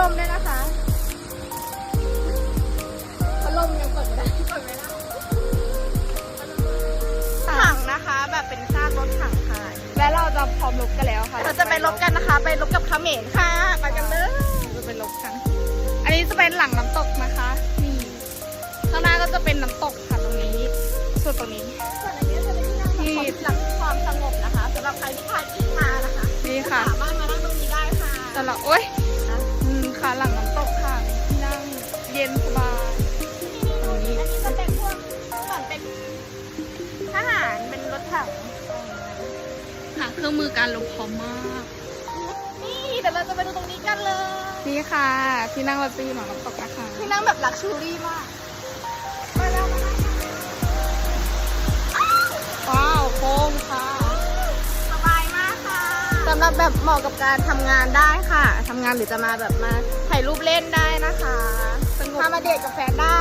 ลมด้วยนะคะพัดลมยังกดไม่ได้กดไม่ได้ถังนะคะ แบบเป็นซากรถถังค่ะ และเราจะพร้อมลบกันแล้วค่ะเราจะไปลบกันนะคะ ไปลบกับเขมรค่ะ ไปกันเลยเราจะไปลบกัน อันนี้จะเป็นหลังน้ำตกนะคะนี่ข้างหน้าก็จะเป็นน้ำตกค่ะตรงนี้ส่วนตรงนี้ส่วนอันนี้จะเป็นที่นั่งที่หลักความสงบนะคะสำหรับใครที่พากิ๊กมานะคะนี่ค่ะสามารถมานั่งตรงนี้ได้ค่ะแต่ละโอ๊ย ค่ะเครื่องมือการลบพร้อมมาก นี่เดี๋ยวเราจะไปดูตรงนี้กันเลย นี่ค่ะ ที่นั่งเราจะอยู่หลังน้ำตกนะคะที่นั่งแบบลักชูรี่มากมาแล้วมาแล้วว้าวโค้งค่ะ สบายมากค่ะสำหรับแบบเหมาะกับการทำงานได้ค่ะทำงานหรือจะมาแบบมาถ่ายรูปเล่นได้นะคะสงบพามาเดทกับแฟนได้